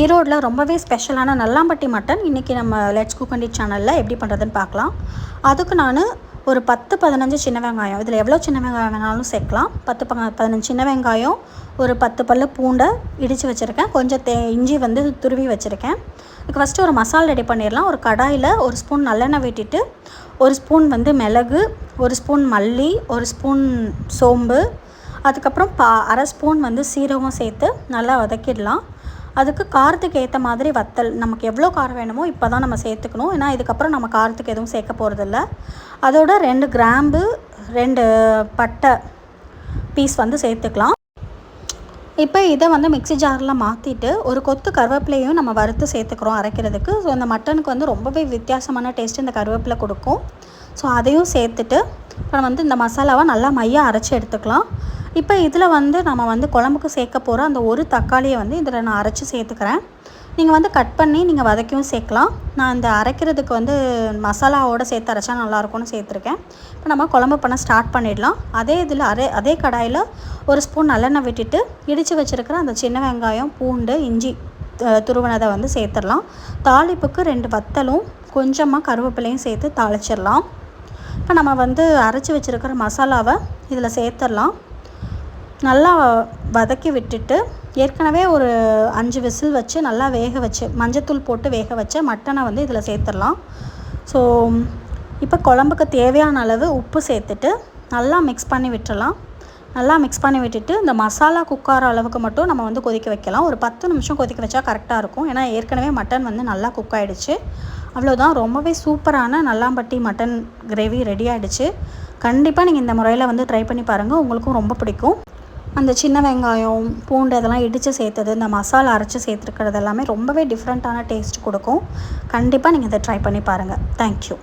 ஈரோடில் ரொம்பவே ஸ்பெஷலான நல்லாம்பட்டி மட்டன். இன்றைக்கி நம்ம லெட்ஸ் குக் அண்டி சேனலில் எப்படி பண்ணுறதுன்னு பார்க்கலாம். அதுக்கு நான் ஒரு பத்து பதினஞ்சு சின்ன வெங்காயம். இதில் எவ்வளோ சின்ன வெங்காயம் வேணாலும் சேர்க்கலாம். பத்து ப பதினஞ்சு சின்ன வெங்காயம் ஒரு பத்து பல்லு பூண்டை இடித்து வச்சுருக்கேன். கொஞ்சம் தே இஞ்சி வந்து துருவி வச்சுருக்கேன். இதுக்கு ஃபஸ்ட்டு ஒரு மசாலா ரெடி பண்ணிடலாம். ஒரு கடாயில் ஒரு ஸ்பூன் நல்லெண்ணெய் வெட்டிட்டு ஒரு ஸ்பூன் வந்து மிளகு ஒரு ஸ்பூன் மல்லி ஒரு ஸ்பூன் சோம்பு அதுக்கப்புறம் பா அரை ஸ்பூன் வந்து சீரகம் சேர்த்து நல்லா வதக்கிடலாம். அதுக்கு காரத்துக்கு ஏற்ற மாதிரி வத்தல். நமக்கு எவ்வளோ காரம் வேணுமோ இப்போ தான் நம்ம சேர்த்துக்கணும். ஏன்னா இதுக்கப்புறம் நம்ம காரத்துக்கு எதுவும் சேர்க்க போகிறதில்ல அதோட ரெண்டு கிராம்பு ரெண்டு பட்டை பீஸ் வந்து சேர்த்துக்கலாம். இப்போ இதை வந்து மிக்ஸி ஜாரில் மாற்றிட்டு ஒரு கொத்து கருவேப்பிலையும் நம்ம வறுத்து சேர்த்துக்கிறோம் அரைக்கிறதுக்கு. ஸோ அந்த மட்டனுக்கு வந்து ரொம்பவே வித்தியாசமான டேஸ்ட் இந்த கருவேப்பிலை கொடுக்கும். ஸோ அதையும் சேர்த்துட்டு அப்புறம் வந்து இந்த மசாலாவை நல்லா மையாக அரைச்சி எடுத்துக்கலாம். இப்போ இதில் வந்து நம்ம வந்து குழம்புக்கு சேர்க்க போகிற அந்த ஒரு தக்காளியை வந்து இதில் நான் அரைச்சி சேர்த்துக்கிறேன். நீங்கள் வந்து கட் பண்ணி நீங்கள் வதக்கியும் சேர்க்கலாம். நான் இந்த அரைக்கிறதுக்கு வந்து மசாலாவோடு சேர்த்து அரைச்சா நல்லாயிருக்கும்னு சேர்த்துருக்கேன். இப்போ நம்ம குழம்பு பண்ண ஸ்டார்ட் பண்ணிடலாம். அதே இதில் அரை அதே கடாயில் ஒரு ஸ்பூன் நல்லெண்ணெய் விட்டுட்டு இடித்து வச்சுருக்கிற அந்த சின்ன வெங்காயம் பூண்டு இஞ்சி துருவனதை வந்து சேர்த்துடலாம். தாளிப்புக்கு ரெண்டு வத்தலும் கொஞ்சமாக கருவேப்பிலையும் சேர்த்து தாளிச்சிடலாம். இப்போ நம்ம வந்து அரைச்சி வச்சுருக்கிற மசாலாவை இதில் சேர்த்துடலாம். நல்லா வதக்கி விட்டுட்டு ஏற்கனவே ஒரு அஞ்சு விசில் வச்சு நல்லா வேக வச்சு மஞ்சத்தூள் போட்டு வேக வச்ச மட்டனை வந்து இதில் சேர்த்துடலாம். ஸோ இப்போ குழம்புக்கு தேவையான அளவு உப்பு சேர்த்துட்டு நல்லா மிக்ஸ் பண்ணி விட்டுறலாம் நல்லா மிக்ஸ் பண்ணி விட்டுட்டு இந்த மசாலா குக்கார அளவுக்கு மட்டும் நம்ம வந்து கொதிக்க வைக்கலாம். ஒரு பத்து நிமிஷம் கொதிக்க வச்சா கரெக்டாக இருக்கும். ஏன்னா ஏற்கனவே மட்டன் வந்து நல்லா குக் ஆகிடுச்சு அவ்வளோதான் ரொம்பவே சூப்பரான நல்லாம்பட்டி மட்டன் கிரேவி ரெடி ஆகிடுச்சு கண்டிப்பாக நீங்கள் இந்த முறையில் வந்து ட்ரை பண்ணி பாருங்கள் உங்களுக்கும் ரொம்ப பிடிக்கும். அந்த சின்ன வெங்காயம் பூண்டு இதெல்லாம் இடித்து சேர்த்தது இந்த மசாலா அரைச்சி சேர்த்துருக்கிறது எல்லாமே ரொம்பவே டிஃப்ரெண்ட்டான டேஸ்ட் கொடுக்கும். கண்டிப்பாக நீங்கள் இதை ட்ரை பண்ணி பாருங்கள் தேங்க்யூ